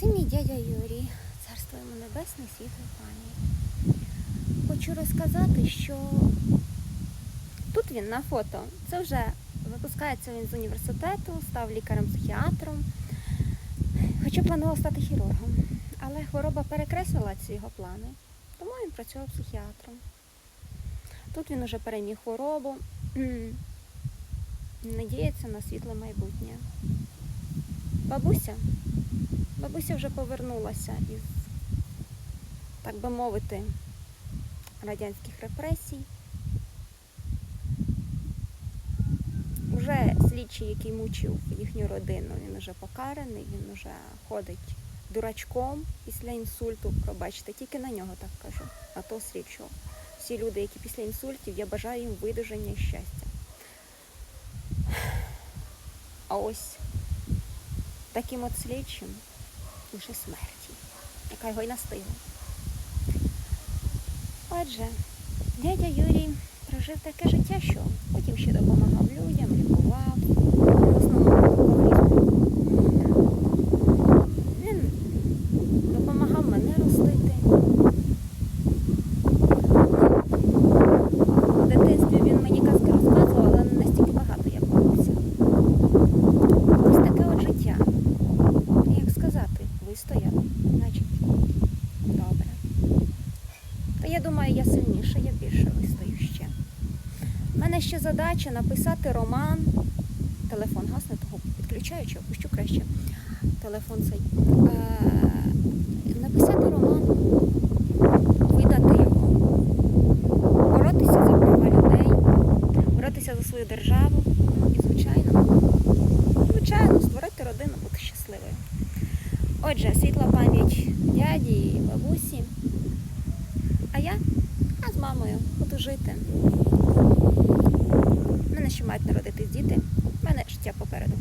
Це дядя Юрій, царство йому небесне, світле пам'ять. Хочу розказати, що тут він на фото. Це вже випускається він з університету, став лікарем-психіатром. Хоча планував стати хірургом, але хвороба перекреслила ці його плани, тому він працював психіатром. Тут він уже переміг хворобу, надіється на світле майбутнє. Бабуся, бабуся вже повернулася із, так би мовити, радянських репресій. Уже слідчий, який мучив їхню родину, він вже покараний, він вже ходить дурачком після інсульту. Пробачте, тільки на нього так кажу, на того слідчого. Всі люди, які після інсультів, я бажаю їм видужання і щастя. А ось таким от слідчим лише смерті, яка його й настигла. Отже, дядя Юрій прожив таке життя, що потім ще допомагав людям, лікував. В основному алкоголізм. Він допомагав мене ростити. В дитинстві він мені казки розказував, але не настільки багато, як бабуся. Ось таке от життя. Як сказати, вистояли, значить, добре. То я думаю, я сильніша, я більше вистою ще. У мене ще задача написати роман. Телефон гасне, того підключаю чи опущу краще. Телефон цей. Е, написати роман, Отже, світла пам'ять дяді і бабусі. А я? А з мамою буду жити. У мене ще мають народитись діти. У мене життя попереду.